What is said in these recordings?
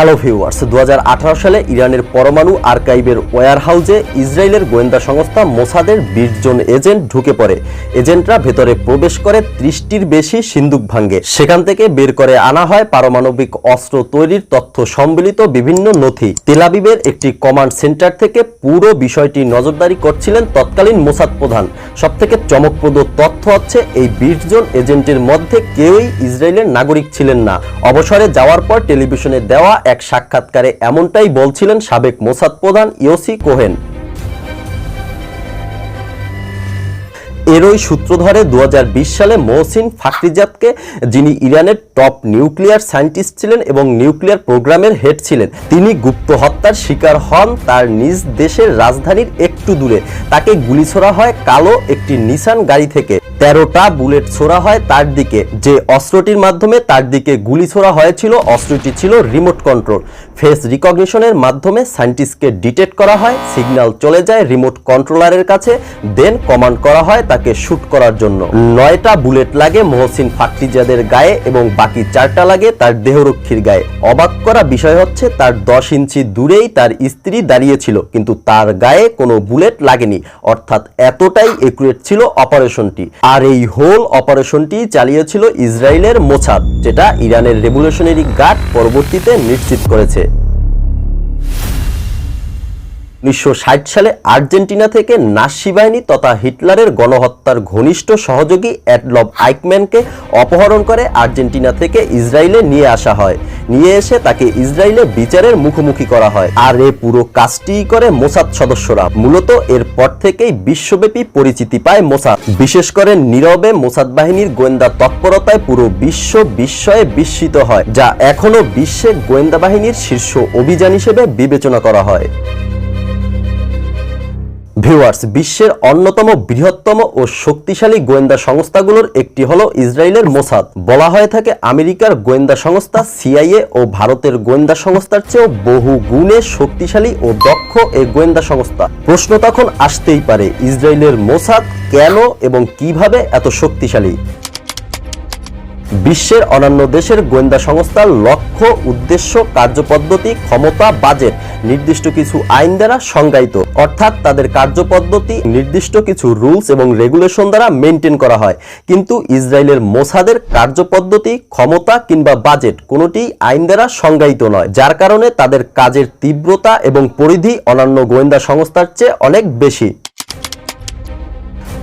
Hello viewers দু হাজার আঠারো সালে ইরানের পরমাণু আর্কাইভের ওয়ার হাউজে ইসরায়েলের গোয়েন্দা সংস্থা মোসাদের বিশ জন এজেন্ট ঢুকে পড়ে। এজেন্টরা ভেতরে প্রবেশ করে ত্রিশটির বেশি সিন্দুক ভাঙ্গে সেখান থেকে বের করে আনা হয় পারমাণবিক অস্ত্র তৈরির তথ্য সম্বলিত বিভিন্ন নথি। তেলাবিবের একটি কমান্ড সেন্টার থেকে পুরো বিষয়টি নজরদারি করছিলেন তৎকালীন মোসাদ প্রধান। সবথেকে চমকপ্রদ তথ্য হচ্ছে, এই বিশ জন এজেন্টের মধ্যে কেউই ইসরায়েলের নাগরিক ছিলেন না। অবসরে যাওয়ার পর টেলিভিশনে দেওয়া এক সাক্ষাৎকারে এমনটাই বলছিলেন সাবেক মোসাদ প্রধান ইওসি কোহেন। এরই সূত্র ধরে দু হাজার বিশ সালে মহসিন ফাকরিজাতকে, যিনি ইরানের টপ নিউক্লিয়ার সায়েন্টিস্ট ছিলেন এবং নিউক্লিয়ার প্রোগ্রামের হেড ছিলেন, তিনি গুপ্ত হত্যার শিকার হন তার নিজ দেশের রাজধানীর একটু দূরে। তাকে গুলি ছোড়া হয় কালো একটি নিসান গাড়ি থেকে। তেরোটা বুলেট ছোড়া হয় তার দিকে। যে অস্ত্রটির মাধ্যমে তার দিকে গুলি ছোড়া হয়েছিল, অস্ত্রটি ছিল রিমোট কন্ট্রোল ফেস রিকগনিশনের মাধ্যমে সায়েন্টিস্টকে ডিটেক্ট করা হয় সিগন্যাল চলে যায় রিমোট কন্ট্রোলারের কাছে দেন কমান্ড করা হয় তাকে শ্যুট করার জন্য। নয়টা বুলেট লাগে মহসিন ফাকরিজাদের গায়ে এবং বাকি চারটা লাগে তার দেহরক্ষীর গায়ে। অবাক করা বিষয় হচ্ছে, তার দশ ইঞ্চি দূরেই তার স্ত্রী দাঁড়িয়েছিল কিন্তু তার গায়ে কোনো বুলেট লাগেনি। অর্থাৎ এতটাই একুরেট ছিল অপারেশনটি আর এই হোল অপারেশনটি চালিয়েছিল ইসরায়েলের মোছাদ যেটা ইরানের রেভলিউশনারি গার্ড পরবর্তীতে নিশ্চিত করেছে। উনিশশো ষাট সালে আর্জেন্টিনা থেকে নাসি বাহিনী তথা হিটলারের গণহত্যার ঘনিষ্ঠ সহযোগী অ্যাডলব আইকম্যানকে অপহরণ করে আর্জেন্টিনা থেকে ইসরায়েলে নিয়ে আসা হয়। নিয়ে এসে তাকে ইসরায়েলে বিচারের মুখোমুখি করা হয়। আর এ পুরো কাজটি করে মোসাদ সদস্যরা। মূলত এরপর থেকেই বিশ্বব্যাপী পরিচিতি পায় মোসাদ। বিশেষ করে নীরবে মোসাদ বাহিনীর গোয়েন্দা তৎপরতায় পুরো বিশ্ব বিস্ময়ে বিস্মিত হয়, যা এখনও বিশ্বে গোয়েন্দা বাহিনীর শীর্ষ অভিযান হিসেবে বিবেচনা করা হয়। ভিউয়ার্স, বিশ্বের অন্যতম বৃহত্তম ও শক্তিশালী গোয়েন্দা সংস্থাগুলোর একটি হলো ইসরায়েলের মোসাদ। বলা হয়ে থাকে আমেরিকার গোয়েন্দা সংস্থা, সিআইএ ও ভারতের গোয়েন্দা সংস্থার চেয়েও বহু গুণে শক্তিশালী ও দক্ষ এই গোয়েন্দা সংস্থা। প্রশ্ন তখন আসতেই পারে, ইসরায়েলের মোসাদ কেন এবং কীভাবে এত শক্তিশালী? বিশ্বের অন্যান্য দেশের গোয়েন্দা সংস্থার লক্ষ্য, উদ্দেশ্য, কার্যপদ্ধতি, ক্ষমতা, বাজেট নির্দিষ্ট কিছু আইন দ্বারা সংজ্ঞায়িত। অর্থাৎ তাদের কার্যপদ্ধতি নির্দিষ্ট কিছু রুলস এবং রেগুলেশন দ্বারা মেনটেন করা হয়। কিন্তু ইসরায়েলের মোসাদের কার্যপদ্ধতি, ক্ষমতা কিংবা বাজেট কোনোটি আইন দ্বারা সংজ্ঞায়িত নয়। যার কারণে তাদের কাজের তীব্রতা এবং পরিধি অন্যান্য গোয়েন্দা সংস্থার চেয়ে অনেক বেশি।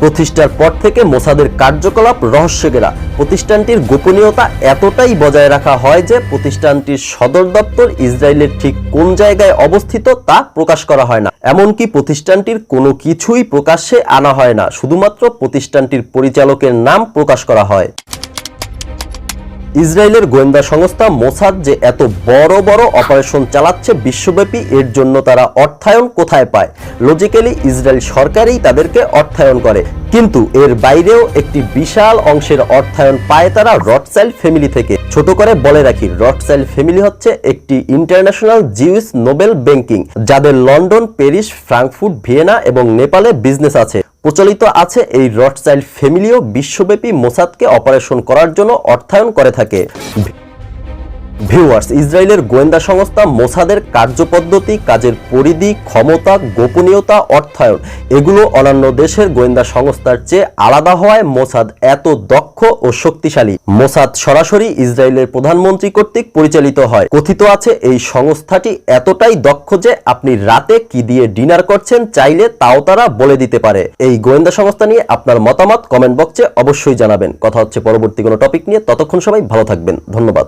প্রতিষ্ঠার পর থেকে মোসাদের কার্যকলাপ রহস্যকেরা প্রতিষ্ঠানটির গোপনীয়তা এতটাই বজায় রাখা হয় যে প্রতিষ্ঠানটির সদর দপ্তর ইসরায়েলের ঠিক কোন জায়গায় অবস্থিত তা প্রকাশ করা হয় না। এমনকি প্রতিষ্ঠানটির কোনো কিছুই প্রকাশ্যে আনা হয় না। শুধুমাত্র প্রতিষ্ঠানটির পরিচালকের নাম প্রকাশ করা হয়। ইসরায়েলের গোয়েন্দা সংস্থা মোসাদ যে এত বড় বড় অপারেশন চালাচ্ছে বিশ্বব্যাপী, এর জন্য তারা অর্থায়ন কোথায় পায়? লজিক্যালি ইসরায়েল সরকারই তাদেরকে অর্থায়ন করে। কিন্তু এর বাইরেও একটি বিশাল অংশের অর্থায়ন পায় তারা রটসাইল ফ্যামিলি থেকে। ছোট করে বলে রাখি রটসাইল ফ্যামিলি হচ্ছে একটি ইন্টারন্যাশনাল জিউস নোবেল ব্যাংকিং, যাদের লন্ডন, প্যারিস, ফ্রাঙ্কফুর্ট, ভিয়েনা এবং নেপালে বিজনেস আছে। প্রচলিত আছে এই রটচাইল্ড ফ্যামিলিও বিশ্বব্যাপী মোসাদকে অপারেশন করার জন্য অর্থায়ন করে থাকে। ভিউয়ার্স, ইসরায়েলের গোয়েন্দা সংস্থা মোসাদের কার্যপদ্ধতি, কাজের পরিধি, ক্ষমতা, গোপনীয়তা, অর্থায়ন, এগুলো অন্যান্য দেশের গোয়েন্দা সংস্থার চেয়ে আলাদা হওয়ায় মোসাদ এত দক্ষ ও শক্তিশালী। মোসাদ সরাসরি ইসরায়েলের প্রধানমন্ত্রী কর্তৃক পরিচালিত হয়। কথিত আছে, এই সংস্থাটি এতটাই দক্ষ যে আপনি রাতে কি দিয়ে ডিনার করছেন চাইলে তাও তারা বলে দিতে পারে। এই গোয়েন্দা সংস্থা নিয়ে আপনার মতামত কমেন্ট বক্সে অবশ্যই জানাবেন। কথা হচ্ছে পরবর্তী কোনো টপিক নিয়ে। ততক্ষণ সবাই ভালো থাকবেন। ধন্যবাদ।